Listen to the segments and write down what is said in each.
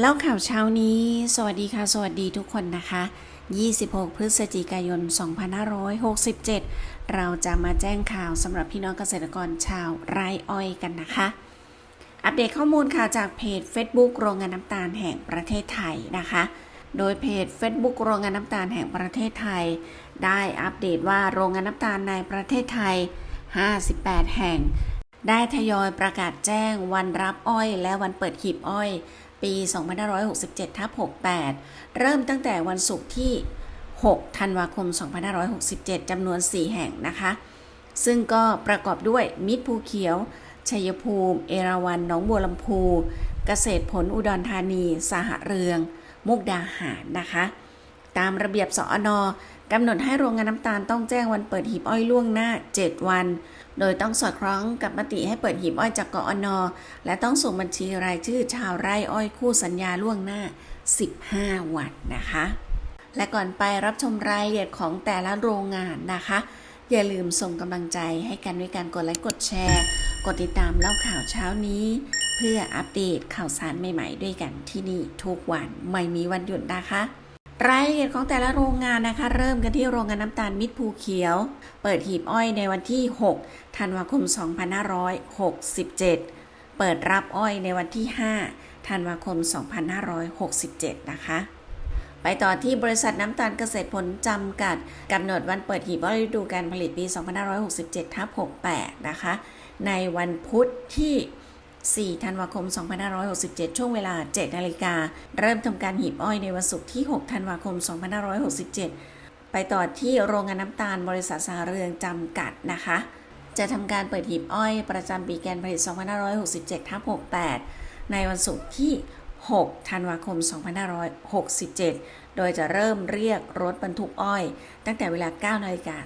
เล่าข่าวเช้านี้ สวัสดีค่ะ สวัสดีทุกคนนะคะ 26 พฤศจิกายน 2567 เราจะมาแจ้งข่าวสำหรับพี่น้องเกษตรกรชาวไร่อ้อยกันนะคะ อัปเดตข้อมูลข่าวจากเพจ Facebook โรงงานน้ำตาลแห่งประเทศไทยนะคะ โดยเพจ Facebook โรงงานน้ำตาลแห่งประเทศไทย ได้อัปเดตว่าโรงงานน้ำตาลในประเทศไทย 58 แห่ง ได้ทยอยประกาศแจ้งวันรับอ้อย และวันเปิดหีบอ้อย ปี 2567ทับ68 เริ่มตั้งแต่วันศุกร์ที่ 6 ธันวาคม 2567 จำนวน 4 แห่งนะคะ ซึ่งก็ประกอบด้วยมิตรภูเขียว ชัยภูมิ เอราวัณหนองบัวลำพู เกษตรผลอุดรธานี สหเรือง มุกดาหารนะคะ ตามระเบียบสอนอกำหนดให้โรงงานน้ำตาลต้องแจ้งวันเปิดหีบอ้อยล่วงหน้า 7 วัน โดยต้องสอดคล้องกับมติให้เปิดหีบอ้อยจากกอนอและต้องส่งบัญชีรายชื่อชาวไร่อ้อยคู่สัญญาล่วงหน้า 15 วันนะคะ และก่อนไปรับชมรายละเอียดของแต่ละโรงงานนะคะ อย่าลืมส่งกำลังใจให้กันด้วยการกดไลค์กดแชร์ กดติดตามเล่าข่าวเช้านี้ เพื่ออัปเดตข่าวสารใหม่ๆ ด้วยกันที่นี่ทุกวันไม่มีวันหยุดนะคะ รายละเอียดของแต่ละโรงงานนะคะ เริ่มกันที่โรงงานน้ำตาลมิตรภูเขียว เปิดหีบอ้อยในวันที่ 6 ธันวาคม 2567 เปิดรับอ้อยในวันที่ 5 ธันวาคม 2567 นะคะ ไปต่อที่บริษัทน้ำตาลเกษตรผลจำกัดกำหนดวันเปิดหีบอ้อยฤดูการผลิตปี 2567ทับ68 นะคะ ในวันพุธที่ 4 ธันวาคม 2567 ช่วงเวลา 7 นาฬิกา เริ่มทำการหีบอ้อยในวันศุกร์ที่ 6 ธันวาคม 2567 ไปต่อที่โรงงานน้ำตาลบริษัทสหเรืองจำกัดนะคะ จะทำการเปิดหีบอ้อยประจำปีการผลิต 2567ทับ68 ในวันศุกร์ที่ 6 ธันวาคม 2567 โดยจะเริ่มเรียกรถบรรทุกอ้อย ตั้งแต่เวลา 9 นาฬิกา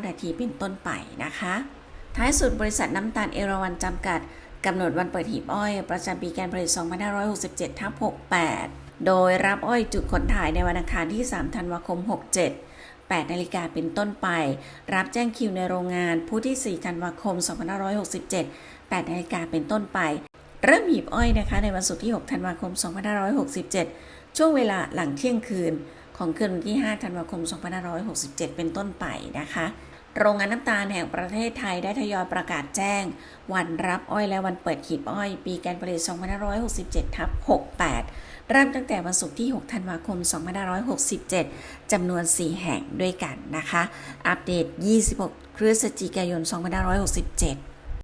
39 นาทีเป็นต้นไปนะคะ ท้ายสุดบริษัทน้ำตาลเอราวันจำกัด กำหนดวันเปิดหีบอ้อย ประจำปีการผลิต 2567 ทับ 68 โดยรับอ้อยจุดขนถ่ายในวันอังคารที่ 3 ธันวาคม 67 8นาฬิกาเป็นต้นไป รับแจ้งคิวในโรงงานผู้ที่ 4 ธันวาคม 2567 8นาฬิกาเป็นต้นไป เริ่มหีบอ้อยนะคะ ในวันศุกร์ที่ 6 ธันวาคม 2567 ช่วงเวลาหลังเที่ยงคืน ของคืนวันที่ 5 ธันวาคม 2567 เป็นต้นไปนะคะ โรงงานน้ำตาลแห่งประเทศไทยได้ทยอยประกาศแจ้ง วันรับอ้อยและวันเปิดหีบอ้อย ปีการผลิต 2567 ทับ 68 เริ่มตั้งแต่วันศุกร์ที่ 6 ธันวาคม 2567 จำนวน 4 แห่งด้วยกันนะคะ อัปเดต 26 พฤศจิกายน 2567